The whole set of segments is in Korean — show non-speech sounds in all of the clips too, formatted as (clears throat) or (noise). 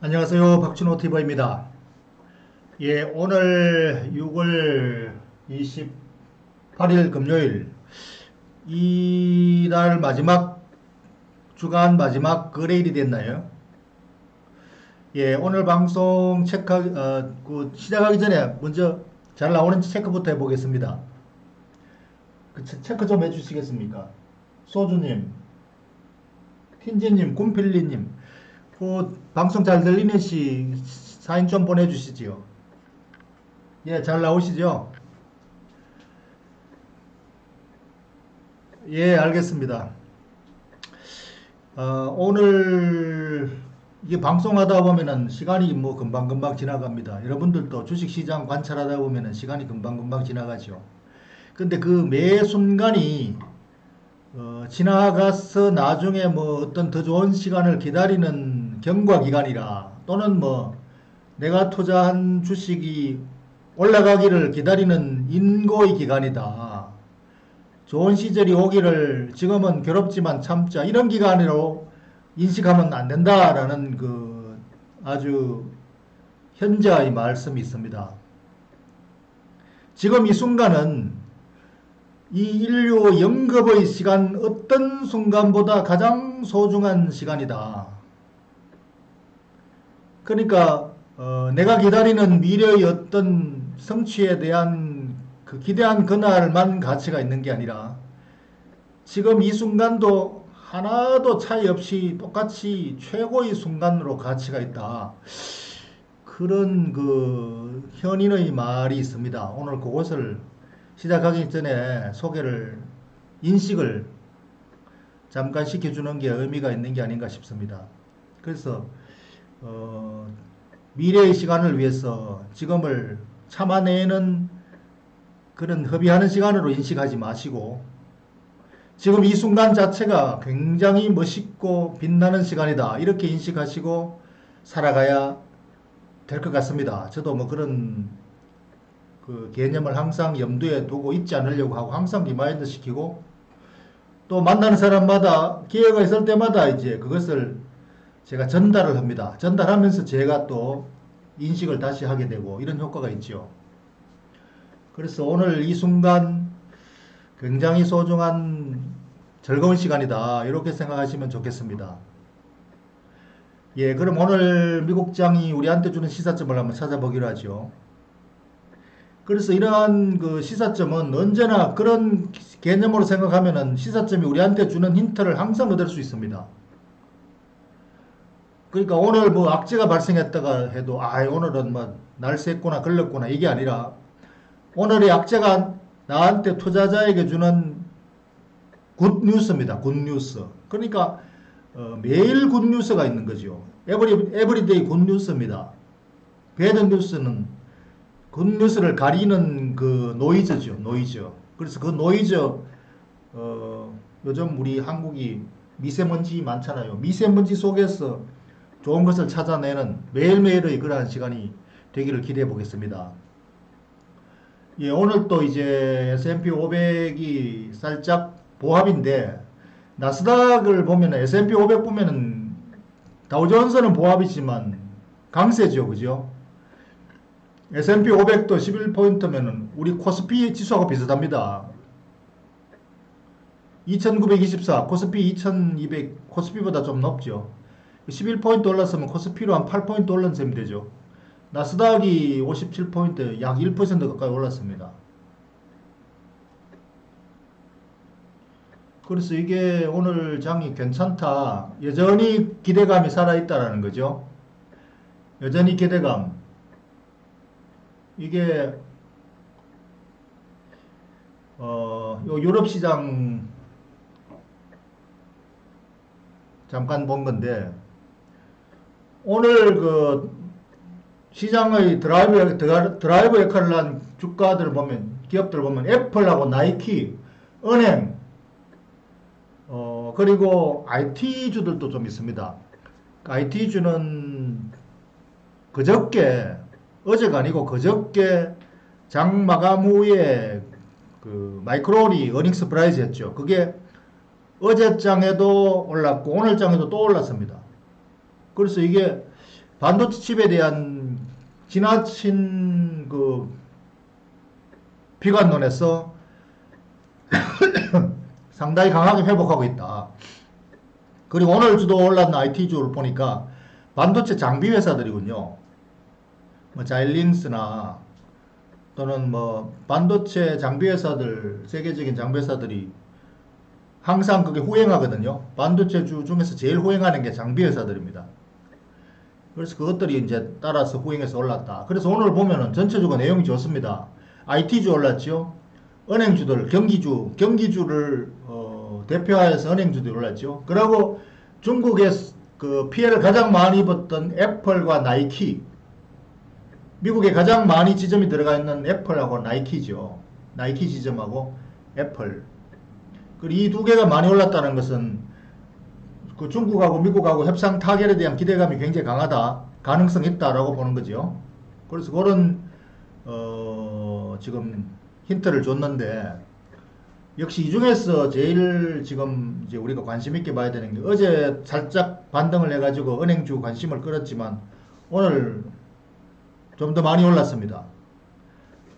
안녕하세요. 박준호 TV입니다. 예, 오늘 6월 28일 금요일 이달 마지막 주간 마지막 거래일이 됐나요? 예, 오늘 방송 체크 어, 그 시작하기 전에 먼저 잘 나오는지 체크부터 해보겠습니다. 그 체- 체크 좀 해주시겠습니까? 소주님, 틴지님, 곰필리님, 그 방송 잘 들리는 시 사인 좀 보내주시지요. 예, 잘 나오시죠? 예, 알겠습니다. 어, 오늘 이게 방송하다 보면은 시간이 뭐 금방금방 지나갑니다. 여러분들도 주식시장 관찰하다 보면은 시간이 금방금방 지나가죠. 근데 그 매 순간이 어, 지나가서 나중에 뭐 어떤 더 좋은 시간을 기다리는 경과 기간이라 또는 뭐 내가 투자한 주식이 올라가기를 기다리는 인고의 기간이다. 좋은 시절이 오기를 지금은 괴롭지만 참자 이런 기간으로 인식하면 안 된다라는 그 아주 현자의 말씀이 있습니다. 지금 이 순간은 이 인류 영겁의 시간 어떤 순간보다 가장 소중한 시간이다. 그러니까 어, 내가 기다리는 미래의 어떤 성취에 대한 그 기대한 그날만 가치가 있는 게 아니라 지금 이 순간도 하나도 차이 없이 똑같이 최고의 순간으로 가치가 있다. 그런 그 현인의 말이 있습니다. 오늘 그것을 시작하기 전에 소개를 인식을 잠깐 시켜주는 게 의미가 있는 게 아닌가 싶습니다. 그래서 어, 미래의 시간을 위해서 지금을 참아내는 그런 협의하는 시간으로 인식하지 마시고 지금 이 순간 자체가 굉장히 멋있고 빛나는 시간이다 이렇게 인식하시고 살아가야 될 것 같습니다. 저도 뭐 그런 그 개념을 항상 염두에 두고 잊지 않으려고 하고 항상 리마인드 시키고 또 만나는 사람마다 기회가 있을 때마다 이제 그것을 제가 전달을 합니다. 전달하면서 제가 또 인식을 다시 하게 되고 이런 효과가 있죠. 그래서 오늘 이 순간 굉장히 소중한 즐거운 시간이다. 이렇게 생각하시면 좋겠습니다. 예, 그럼 오늘 미국장이 우리한테 주는 시사점을 한번 찾아보기로 하죠. 그래서 이러한 그 시사점은 언제나 그런 개념으로 생각하면은 시사점이 우리한테 주는 힌트를 항상 얻을 수 있습니다. 그러니까 오늘 뭐 악재가 발생했다가 해도 아 오늘은 뭐 날쌔구나 걸렸구나 이게 아니라 오늘의 악재가 나한테 투자자에게 주는 굿 뉴스입니다. 굿 뉴스. 그러니까 어, 매일 굿 뉴스가 있는 거죠. 에브리 에브리데이 굿 뉴스입니다. 배드 뉴스는 굿 뉴스를 가리는 그 노이즈죠. 노이즈. 그래서 그 노이즈 어, 요즘 우리 한국이 미세먼지 많잖아요. 미세먼지 속에서 좋은 것을 찾아내는 매일매일의 그러한 시간이 되기를 기대해 보겠습니다. 예, 오늘 또 이제 S&P 500이 살짝 보합인데 나스닥을 보면 S&P 500 보면은 다우존스는 보합이지만 강세죠, 그죠? S&P 500도 11포인트면은 우리 코스피 지수하고 비슷합니다. 2924, 코스피 2200, 코스피보다 좀 높죠. 11포인트 올랐으면 코스피로 한 8포인트 올른 셈이 되죠. 나스닥이 57포인트, 약 1% 가까이 올랐습니다. 그래서 이게 오늘 장이 괜찮다. 여전히 기대감이 살아있다라는 거죠. 여전히 기대감. 이게 어, 요 유럽 시장 잠깐 본 건데 오늘 그 시장의 드라이브 드라- 드라이브 역할을 한 주가들을 보면 기업들 보면 애플하고 나이키, 은행 어 그리고 IT 주들도 좀 있습니다. IT 주는 그저께 어제가 아니고 그저께 장 마감 후에 그 마이크로리 어닝스 프라이즈였죠. 그게 어제 장에도 올랐고 오늘 장에도 또 올랐습니다. 그래서 이게 반도체 칩에 대한 지나친 그 비관론에서 (coughs) 상당히 강하게 회복하고 있다. 그리고 오늘 주도 올랐는 IT주를 보니까 반도체 장비 회사들이군요. 뭐 자일링스나 또는 뭐 반도체 장비 회사들 세계적인 장비 회사들이 항상 그게 후행하거든요. 반도체 주 중에서 제일 후행하는 게 장비 회사들입니다. 그래서 그것들이 이제 따라서 후행해서 올랐다. 그래서 오늘 보면은 전체주가 내용이 좋습니다. IT주 올랐죠. 은행주들, 경기주, 경기주를 어, 대표하여서 은행주들이 올랐죠. 그리고 중국의 그 피해를 가장 많이 입었던 애플과 나이키, 미국에 가장 많이 지점이 들어가 있는 애플하고 나이키죠. 나이키 지점하고 애플. 그리고 이 두 개가 많이 올랐다는 것은 그 중국하고 미국하고 협상 타결에 대한 기대감이 굉장히 강하다. 가능성 있다라고 보는 거죠. 그래서 그런 어, 지금 힌트를 줬는데 역시 이 중에서 제일 지금 이제 우리가 관심 있게 봐야 되는 게 어제 살짝 반등을 해가지고 은행주 관심을 끌었지만 오늘 좀 더 많이 올랐습니다.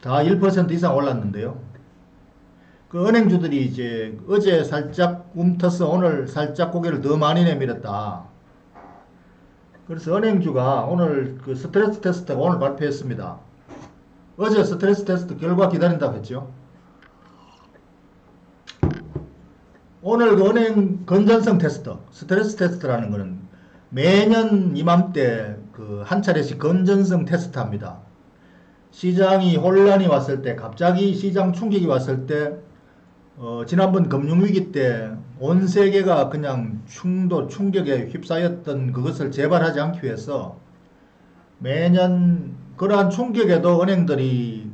다 1% 이상 올랐는데요. 그 은행주들이 이제 어제 살짝 움터서 오늘 살짝 고개를 더 많이 내밀었다. 그래서 은행주가 오늘 그 스트레스 테스트가 오늘 발표했습니다. 어제 스트레스 테스트 결과 기다린다고 했죠. 오늘 그 은행 건전성 테스트, 스트레스 테스트라는 거는 매년 이맘때 그 한 차례씩 건전성 테스트 합니다. 시장이 혼란이 왔을 때, 갑자기 시장 충격이 왔을 때, 어, 지난번 금융위기 때 온 세계가 그냥 충도, 충격에 휩싸였던 그것을 재발하지 않기 위해서 매년 그러한 충격에도 은행들이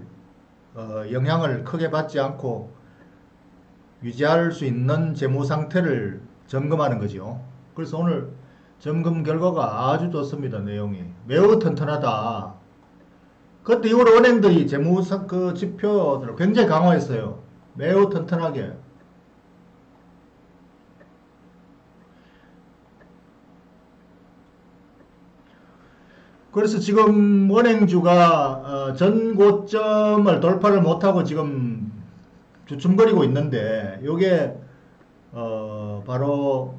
어, 영향을 크게 받지 않고 유지할 수 있는 재무 상태를 점검하는 거죠. 그래서 오늘 점검 결과가 아주 좋습니다. 내용이 매우 튼튼하다. 그때 이후로 은행들이 재무 사- 그 지표들을 굉장히 강화했어요. 매우 튼튼하게. 그래서 지금 은행주가 어, 전 고점을 돌파를 못하고 지금 주춤거리고 있는데 요게 어 바로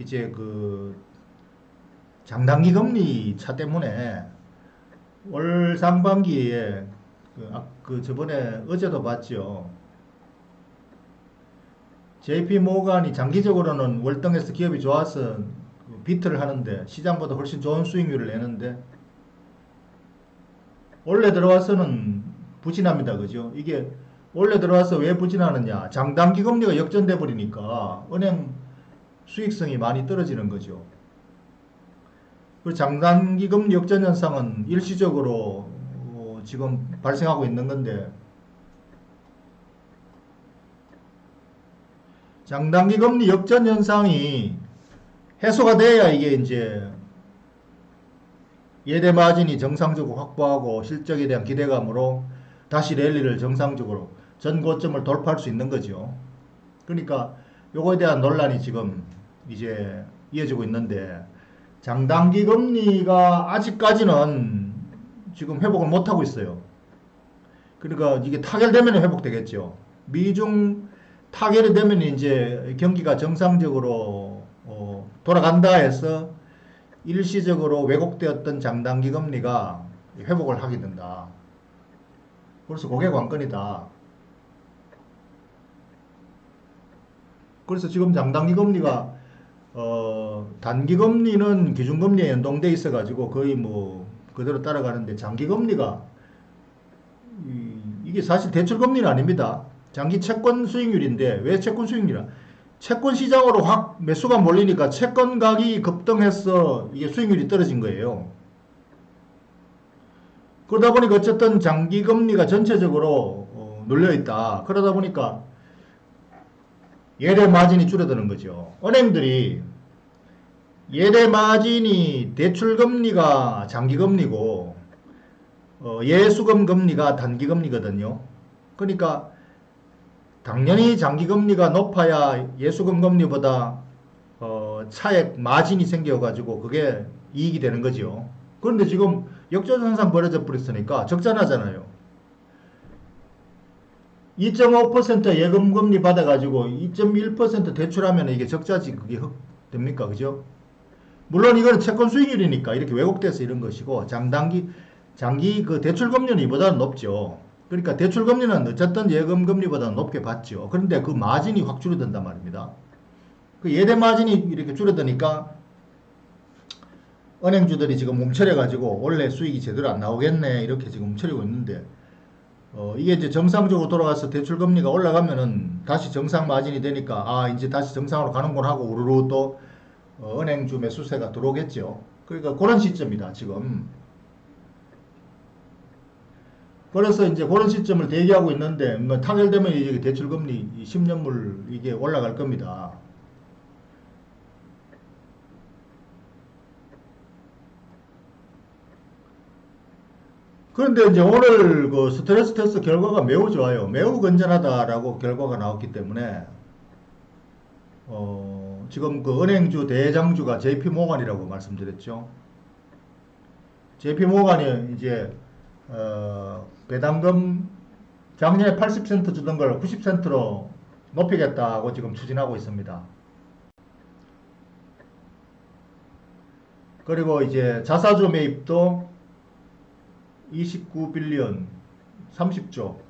이제 그 장단기 금리 차 때문에 올 상반기에 그, 아, 그 저번에 어제도 봤죠. JP 모간이 장기적으로는 월등해서 기업이 좋아서 그 비트를 하는데 시장보다 훨씬 좋은 수익률을 내는데 원래 들어와서는 부진합니다. 그죠? 이게 원래 들어와서 왜 부진하느냐? 장단기 금리가 역전돼 버리니까 은행 수익성이 많이 떨어지는 거죠. 그 장단기 금리 역전 현상은 일시적으로 어, 지금 발생하고 있는 건데 장단기 금리 역전 현상이 해소가 돼야 이게 이제 예대 마진이 정상적으로 확보하고 실적에 대한 기대감으로 다시 랠리를 정상적으로 전 고점을 돌파할 수 있는 거죠. 그러니까 요거에 대한 논란이 지금 이제 이어지고 있는데 장단기 금리가 아직까지는 지금 회복을 못 하고 있어요. 그러니까 이게 타결되면 회복되겠죠. 미중 타결이 되면 이제 경기가 정상적으로 어, 돌아간다 해서 일시적으로 왜곡되었던 장단기 금리가 회복을 하게 된다. 그래서 그게 관건이다. 그래서 지금 장단기 금리가 어, 단기 금리는 기준 금리에 연동돼 있어 가지고 거의 뭐 그대로 따라가는데 장기 금리가 이, 게 사실 대출 금리는 아닙니다. 장기 채권 수익률인데 왜 채권 수익률이야? 채권 시장으로 확 매수가 몰리니까 채권 가격이 급등해서 이게 수익률이 떨어진 거예요. 그러다 보니까 어쨌든 장기 금리가 전체적으로 어, 눌려 있다. 그러다 보니까 예대 마진이 줄어드는 거죠. 은행들이 예대 마진이 대출 금리가 장기 금리고 어, 예수금 금리가 단기 금리거든요. 그러니까 당연히 장기 금리가 높아야 예수금 금리보다 어, 차액 마진이 생겨가지고 그게 이익이 되는 거죠. 그런데 지금 역전 현상 벌어져 버렸으니까 적자나잖아요. 2.5% 예금 금리 받아가지고 2.1% 대출하면 이게 적자지 그게 흑 됩니까 그죠? 물론 이거는 채권 수익률이니까 이렇게 왜곡돼서 이런 것이고 장단기 장기 그 대출 금리는 이보다는 높죠. 그러니까 대출 금리는 어쨌든 예금 금리보다 높게 받죠. 그런데 그 마진이 확 줄어든단 말입니다. 그 예대 마진이 이렇게 줄어드니까 은행주들이 지금 몸처려 가지고 원래 수익이 제대로 안 나오겠네 이렇게 지금 몸처리고 있는데 어, 이게 이제 정상적으로 돌아가서 대출 금리가 올라가면은 다시 정상 마진이 되니까 아 이제 다시 정상으로 가는구나 하고 우르르 또 어, 은행주 매수세가 들어오겠죠. 그러니까 그런 시점이다 지금. 그래서 이제 그런 시점을 대기하고 있는데 뭐 타결되면 이제 대출 금리 10년물 이게 올라갈 겁니다. 그런데 이제 오늘 그 스트레스 테스트 결과가 매우 좋아요. 매우 건전하다라고 결과가 나왔기 때문에 어, 지금 그 은행주 대장주가 JP 모간이라고 말씀드렸죠. JP 모간이 이제 어, 배당금 작년에 80센트 주던 걸 90센트로 높이겠다고 지금 추진하고 있습니다. 그리고 이제 자사주 매입도 29빌리언 30조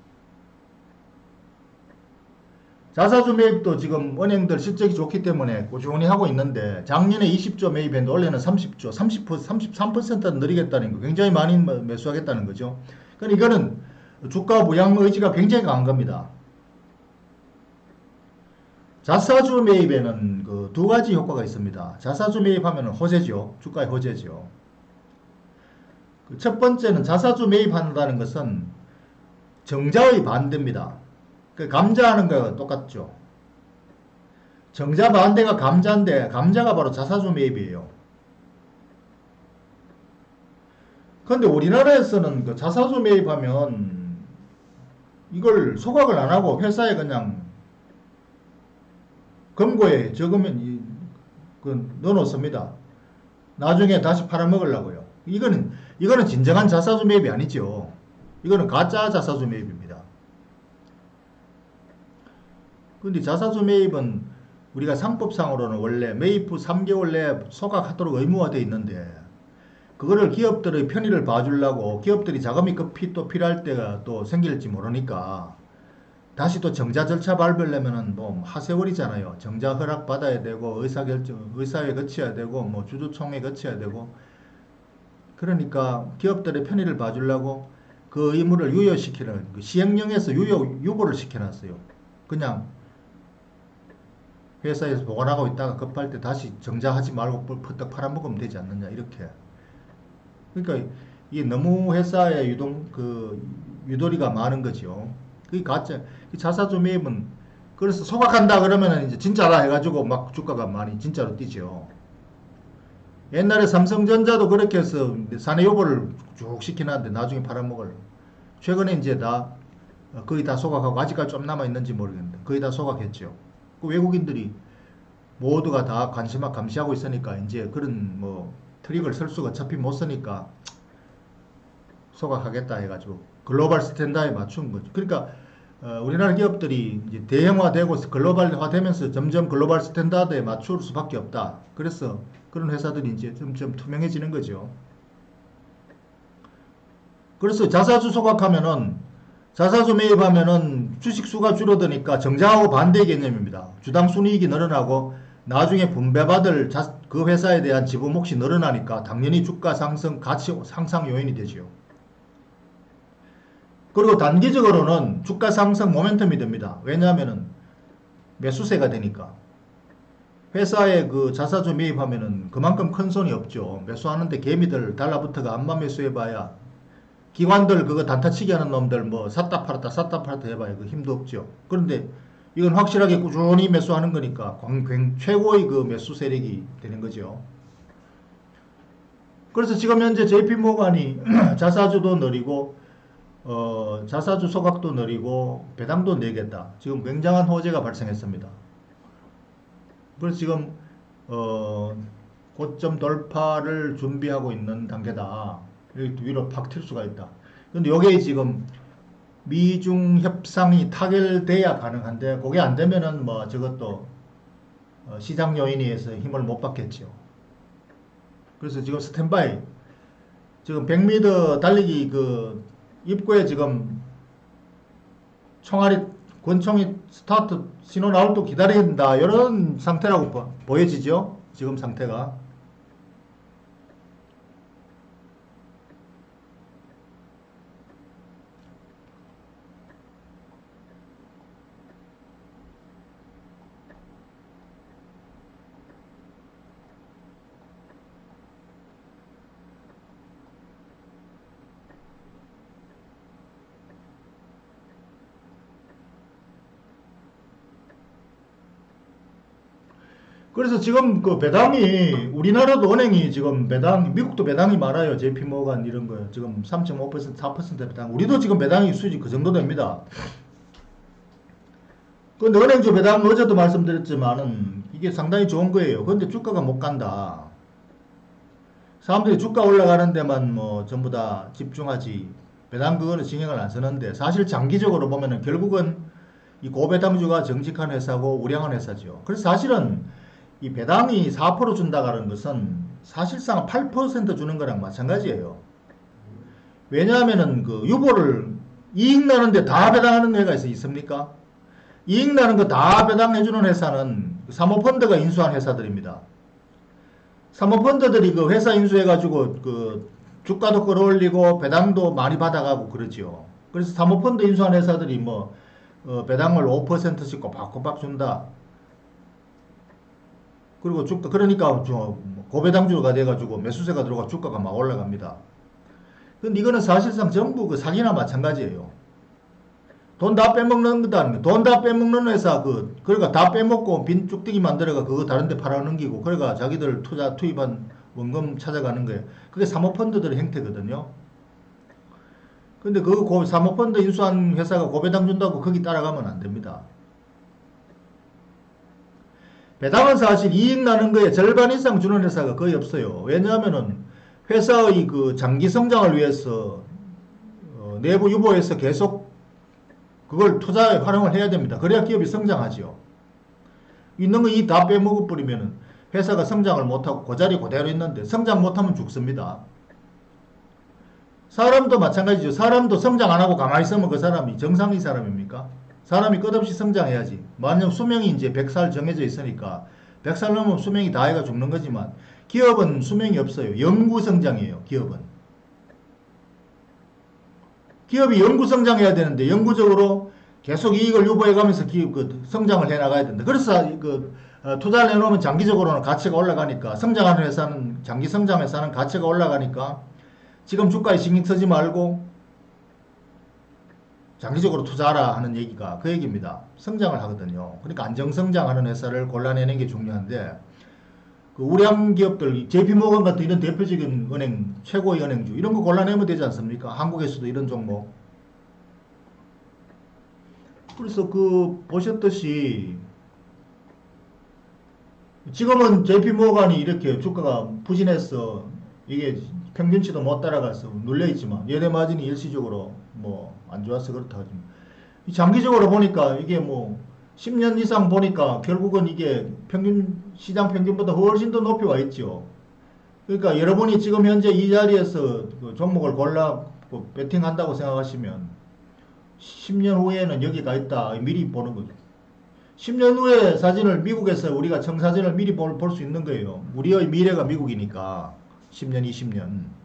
자사주 매입도 지금 은행들 실적이 좋기 때문에 꾸준히 하고 있는데 작년에 20조 매입했는데 올해는 30조 30% 33% 늘리겠다는 거 굉장히 많이 매수하겠다는 거죠. 그러니까 이거는 주가 부양 의지가 굉장히 강한 겁니다. 자사주 매입에는 그 두 가지 효과가 있습니다. 자사주 매입하면 호재죠. 주가의 호재죠. 그첫 번째는 자사주 매입한다는 것은 정자의 반대입니다. 그 감자하는 거와 똑같죠. 정자 반대가 감자인데 감자가 바로 자사주 매입이에요. 그런데 우리나라에서는 그 자사주 매입하면 이걸 소각을 안 하고 회사에 그냥 금고에 적으면 이, 그 넣어놓습니다. 나중에 다시 팔아먹으려고요. 이거는 이거는 진정한 자사주 매입이 아니죠. 이거는 가짜 자사주 매입입니다. 근데 자사주 매입은 우리가 상법상으로는 원래 매입 후 3개월 내에 소각하도록 의무화되어 있는데 그거를 기업들의 편의를 봐주려고 기업들이 자금이 급히 또 필요할 때가 또 생길지 모르니까 다시 또 정자 절차 밟으려면은 뭐 하세월이잖아요. 정자 허락 받아야 되고 의사결정 의사회 거쳐야 되고 뭐 주주총회 거쳐야 되고 그러니까 기업들의 편의를 봐주려고 그 의무를 유효시키는 그 시행령에서 유효 유보를 시켜놨어요. 그냥 회사에서 보관하고 있다가 급할 때 다시 정자하지 말고 퍼뜩 팔아먹으면 되지 않느냐 이렇게. 그러니까 이게 너무 회사에 유동 그 유도리가 많은 거죠. 그게 가짜 이 자사주 매입은 그래서 소각한다 그러면은 이제 진짜라 해가지고 막 주가가 많이 진짜로 뛰죠. 옛날에 삼성전자도 그렇게 해서 사내 요구를 쭉 시키는데 나중에 팔아먹을. 최근에 이제 다 어, 거의 다 소각하고 아직까지 좀 남아 있는지 모르겠는데 거의 다 소각했죠. 그 외국인들이 모두가 다 관심하고 감시하고 있으니까 이제 그런 뭐 트릭을 쓸 수가 어차피 못 쓰니까 소각하겠다 해가지고 글로벌 스탠다드에 맞춘 거죠. 그러니까 어, 우리나라 기업들이 이제 대형화되고 글로벌화되면서 점점 글로벌 스탠다드에 맞출 수밖에 없다. 그래서 그런 회사들이 이제 점점 투명해지는 거죠. 그래서 자사주 소각하면은 자사주 매입하면은 주식 수가 줄어드니까 정장하고 반대 개념입니다. 주당 순이익이 늘어나고 나중에 분배받을 자, 그 회사에 대한 지분 몫이 늘어나니까 당연히 주가 상승 가치 상상 요인이 되죠. 그리고 단기적으로는 주가 상승 모멘텀이 됩니다. 왜냐하면은 매수세가 되니까. 회사에 그 자사주 매입하면은 그만큼 큰 손이 없죠. 매수하는데 개미들 달라붙어가 안만 매수해봐야 기관들 그거 단타치기 하는 놈들 뭐 샀다 팔았다 샀다 팔았다 해봐야 그 힘도 없죠. 그런데 이건 확실하게 꾸준히 매수하는 거니까 광 최고의 그 매수 세력이 되는 거죠. 그래서 지금 현재 JP 모간이 (clears throat) 자사주도 느리고 어, 자사주 소각도 느리고 배당도 내겠다. 지금 굉장한 호재가 발생했습니다. 그래서 지금 어, 고점 돌파를 준비하고 있는 단계다. 위로 팍튈 수가 있다. 근데 요게 지금 미중 협상이 타결돼야 가능한데 그게 안 되면은 뭐 저것도 어, 시장 요인에 의해서 힘을 못 받겠죠. 그래서 지금 스탠바이 지금 100m 달리기 그 입구에 지금 총알이 권총이 스타트 신호 나올 때 기다린다 이런 상태라고 보- 보여지죠 지금 상태가 그래서 지금 그 배당이 우리나라도 은행이 지금 배당 미국도 배당이 많아요. JP 모간 이런 거요 지금 3.5% 4% 배당. 우리도 지금 배당이 수지 그 정도 됩니다. 근데 은행주 배당 어제도 말씀드렸지만은 이게 상당히 좋은 거예요. 근데 주가가 못 간다. 사람들이 주가 올라가는 데만 뭐 전부 다 집중하지. 배당 그거는 신경을 안 쓰는데 사실 장기적으로 보면은 결국은 이 고배당주가 정직한 회사고 우량한 회사죠. 그래서 사실은 이 배당이 4% 준다는 것은 사실상 8% 주는 거랑 마찬가지예요. 왜냐하면은 그 유보를 이익 나는데 다 배당하는 회가 있- 있습니까? 이익 나는 거 다 배당해주는 회사는 사모펀드가 인수한 회사들입니다. 사모펀드들이 그 회사 인수해가지고 그 주가도 끌어올리고 배당도 많이 받아가고 그러죠. 그래서 사모펀드 인수한 회사들이 뭐 어, 배당을 5%씩 꼬박꼬박 준다. 그리고 주가 그러니까 저 고배당주가 돼가지고 매수세가 들어가 주가가 막 올라갑니다. 근데 이거는 사실상 전부 그 사기나 마찬가지예요. 돈 다 빼먹는 거다. 돈 다 빼먹는 회사 그 그러니까 다 빼먹고 빈 쭉대기 만들어가 그거 다른데 팔아넘기고 그러니까 자기들 투자 투입한 원금 찾아가는 거예요. 그게 사모펀드들의 행태거든요. 근데 그 고- 사모펀드 인수한 회사가 고배당 준다고 거기 따라가면 안 됩니다. 배당은 사실 이익 나는 거에 절반 이상 주는 회사가 거의 없어요. 왜냐하면은 회사의 그 장기 성장을 위해서 어, 내부 유보에서 계속 그걸 투자에 활용을 해야 됩니다. 그래야 기업이 성장하지요. 있는 거 이 다 빼먹어 버리면은 회사가 성장을 못하고 그 자리 그대로 있는데 성장 못하면 죽습니다. 사람도 마찬가지죠. 사람도 성장 안 하고 가만히 있으면 그 사람이 정상의 사람입니까? 사람이 끝없이 성장해야지. 만약 수명이 이제 100살 정해져 있으니까 100살 넘으면 수명이 다 해가 죽는 거지만 기업은 수명이 없어요. 영구 성장이에요. 기업은. 기업이 영구 성장해야 되는데 영구적으로 계속 이익을 유보해 가면서 기업 그 성장을 해 나가야 된다. 그래서 그 어, 투자를 해놓으면 장기적으로는 가치가 올라가니까 성장하는 회사는 장기 성장 회사는 가치가 올라가니까 지금 주가에 신경 쓰지 말고 장기적으로 투자하라 하는 얘기가 그 얘기입니다. 성장을 하거든요. 그러니까 안정성장하는 회사를 골라내는 게 중요한데 그 우량 기업들, JP모건 같은 이런 대표적인 은행, 최고의 은행주 이런 거 골라내면 되지 않습니까? 한국에서도 이런 종목. 그래서 그 보셨듯이 지금은 JP모건이 이렇게 주가가 부진해서 이게 평균치도 못 따라가서 눌려있지만 예대 마진이 일시적으로 뭐 안 좋아서 그렇다 하지만 이 장기적으로 보니까 이게 뭐 10년 이상 보니까 결국은 이게 평균 시장 평균보다 훨씬 더 높이 와 있죠. 그러니까 여러분이 지금 현재 이 자리에서 그 종목을 골라 그 배팅한다고 생각하시면 10년 후에는 여기가 있다 미리 보는 거죠. 10년 후에 사진을 미국에서 우리가 청사진을 미리 볼 수 있는 거예요. 우리의 미래가 미국이니까 10년, 20년.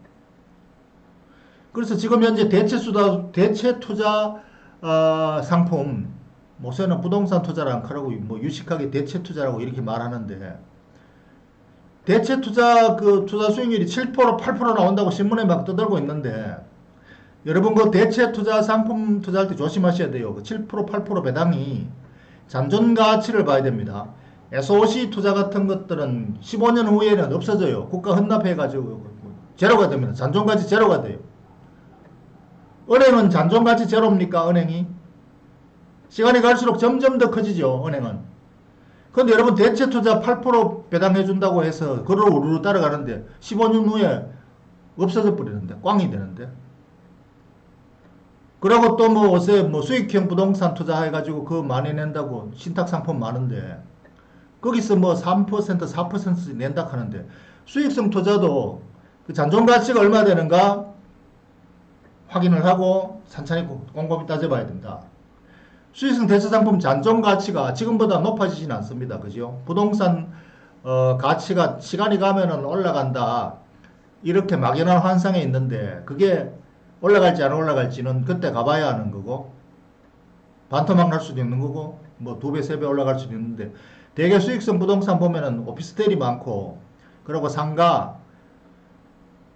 그래서 지금 현재 대체 수다 대체 투자 어, 상품 모세는 부동산 투자랑 그러고 뭐 유식하게 대체 투자라고 이렇게 말하는데 대체 투자 그 투자 수익률이 7% 8% 나온다고 신문에 막 떠들고 있는데 여러분 그 대체 투자 상품 투자할 때 조심하셔야 돼요. 그 7% 8% 배당이 잔존 가치를 봐야 됩니다. SOC 투자 같은 것들은 15년 후에는 없어져요. 국가 헌납해 가지고 제로가 됩니다. 잔존 가치 제로가 돼요. 은행은 잔존 가치 제로입니까? 은행이 시간이 갈수록 점점 더 커지죠. 은행은 근데 여러분 대체 투자 8% 배당해 준다고 해서 그걸 우르르 따라가는데 15년 후에 없어져 버리는데 꽝이 되는데 그리고 또 뭐 어제 뭐 수익형 부동산 투자해 가지고 그거 많이 낸다고 신탁 상품 많은데 거기서 뭐 3% 4% 낸다 하는데 수익성 투자도 그 잔존 가치가 얼마 되는가 확인을 하고 산천히 꼼꼼히 따져봐야 된다. 수익성 대체 상품 잔존 가치가 지금보다 높아지진 않습니다. 그죠? 부동산 어, 가치가 시간이 가면은 올라간다. 이렇게 막연한 환상에 있는데 그게 올라갈지 안 올라갈지는 그때 가봐야 하는 거고 반토막 날 수도 있는 거고 뭐 두 배, 세 배 올라갈 수도 있는데 대개 수익성 부동산 보면은 오피스텔이 많고 그리고 상가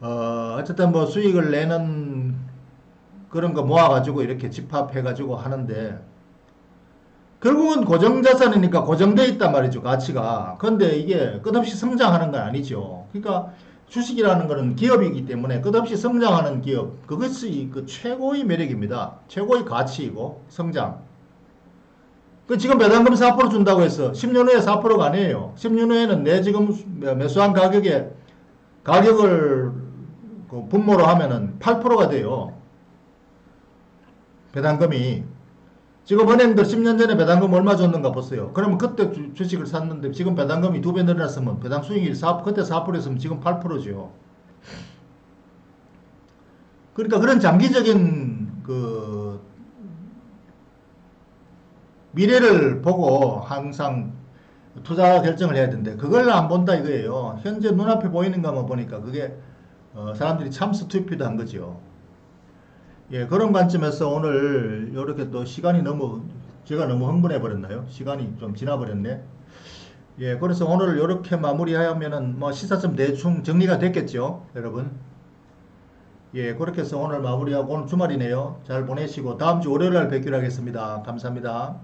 어 어쨌든 뭐 수익을 내는 그런 거 모아가지고 이렇게 집합해가지고 하는데 결국은 고정자산이니까 고정돼 있단 말이죠 가치가. 근데 이게 끝없이 성장하는 건 아니죠. 그러니까 주식이라는 것은 기업이기 때문에 끝없이 성장하는 기업 그것이 그 최고의 매력입니다. 최고의 가치이고 성장. 그 지금 배당금 4% 준다고 해서 10년 후에 4%가 아니에요. 10년 후에는 내 지금 매수한 가격에 가격을 그 분모로 하면은 8%가 돼요 배당금이 지금 은행들 10년 전에 배당금 얼마 줬는가 보세요. 그러면 그때 주, 주식을 샀는데 지금 배당금이 두 배 늘어났으면 배당 수익률이 4, 그때 4%였으면 지금 8%죠. 그러니까 그런 장기적인 그 미래를 보고 항상 투자 결정을 해야 되는데 그걸 안 본다 이거예요. 현재 눈앞에 보이는 것만 보니까 그게 어, 사람들이 참스 투표도 한 거죠. 예, 그런 관점에서 오늘 이렇게 또 시간이 너무 제가 너무 흥분해 버렸나요? 시간이 좀 지나 버렸네. 예, 그래서 오늘 이렇게 마무리하면은 뭐 시사점 대충 정리가 됐겠죠, 여러분. 예, 그렇게 해서 오늘 마무리하고 오늘 주말이네요. 잘 보내시고 다음 주 월요일 날 뵙기로 하겠습니다. 감사합니다.